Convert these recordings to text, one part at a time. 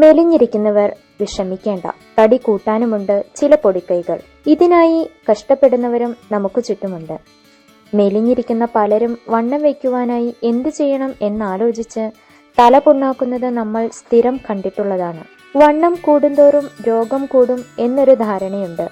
മെലിഞ്ഞിരിക്കുന്നവർ വിഷമിക്കേണ്ട. തടി കൂട്ടാനുമുണ്ട് ചില പൊടിക്കൈകൾ. ഇതിനായി കഷ്ടപ്പെടുന്നവരും നമുക്ക് ചുറ്റുമുണ്ട്. മെലിഞ്ഞിരിക്കുന്ന പലരും വണ്ണം വയ്ക്കുവാനായി എന്തു ചെയ്യണം എന്നാലോചിച്ച് തല പുണ്ണാക്കുന്നത് നമ്മൾ സ്ഥിരം കണ്ടിട്ടുള്ളതാണ്. വണ്ണം കൂടുന്തോറും രോഗം കൂടും എന്നൊരു ധാരണയുണ്ട്.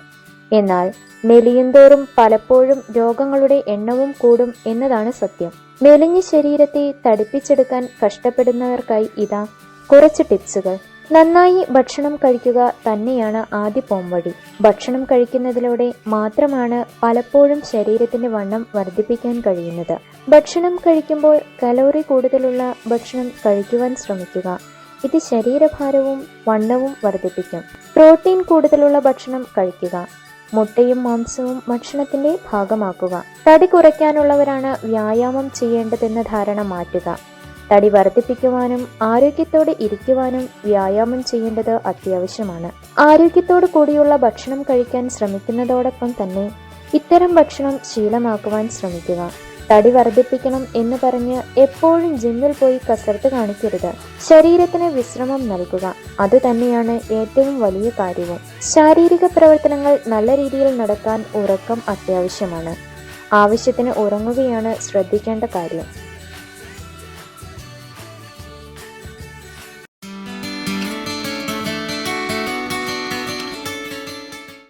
എന്നാൽ മെലിയുന്തോറും പലപ്പോഴും രോഗങ്ങളുടെ എണ്ണവും കൂടും എന്നതാണ് സത്യം. മെലിഞ്ഞ ശരീരത്തെ തടിപ്പിച്ചെടുക്കാൻ കഷ്ടപ്പെടുന്നവർക്കായി ഇതാ കുറച്ച് ടിപ്സുകൾ. നന്നായി ഭക്ഷണം കഴിക്കുക തന്നെയാണ് ആദ്യ പോംവഴി. ഭക്ഷണം കഴിക്കുന്നതിലൂടെ മാത്രമാണ് പലപ്പോഴും ശരീരത്തിന്റെ വണ്ണം വർദ്ധിപ്പിക്കാൻ കഴിയുന്നത്. ഭക്ഷണം കഴിക്കുമ്പോൾ കലോറി കൂടുതലുള്ള ഭക്ഷണം കഴിക്കുവാൻ ശ്രമിക്കുക. ഇത് ശരീരഭാരവും വണ്ണവും വർദ്ധിപ്പിക്കും. പ്രോട്ടീൻ കൂടുതലുള്ള ഭക്ഷണം കഴിക്കുക. മുട്ടയും മാംസവും ഭക്ഷണത്തിന്റെ ഭാഗമാക്കുക. തടി കുറയ്ക്കാനുള്ളവരാണ് വ്യായാമം ചെയ്യേണ്ടതെന്ന ധാരണ മാറ്റുക. തടി വർദ്ധിപ്പിക്കുവാനും ആരോഗ്യത്തോടെ ഇരിക്കുവാനും വ്യായാമം ചെയ്യേണ്ടത് അത്യാവശ്യമാണ്. ആരോഗ്യത്തോടു കൂടിയുള്ള ഭക്ഷണം കഴിക്കാൻ ശ്രമിക്കുന്നതോടൊപ്പം തന്നെ ഇത്തരം ഭക്ഷണം ശീലമാക്കുവാൻ ശ്രമിക്കുക. തടി വർദ്ധിപ്പിക്കണം എന്ന് പറഞ്ഞ് എപ്പോഴും ജിമ്മിൽ പോയി കസർത്ത് കാണിക്കരുത്. ശരീരത്തിന് വിശ്രമം നൽകുക. അത് തന്നെയാണ് ഏറ്റവും വലിയ കാര്യവും. ശാരീരിക പ്രവർത്തനങ്ങൾ നല്ല രീതിയിൽ നടക്കാൻ ഉറക്കം അത്യാവശ്യമാണ്. ആവശ്യത്തിന് ഉറങ്ങുകയാണ് ശ്രദ്ധിക്കേണ്ട കാര്യം.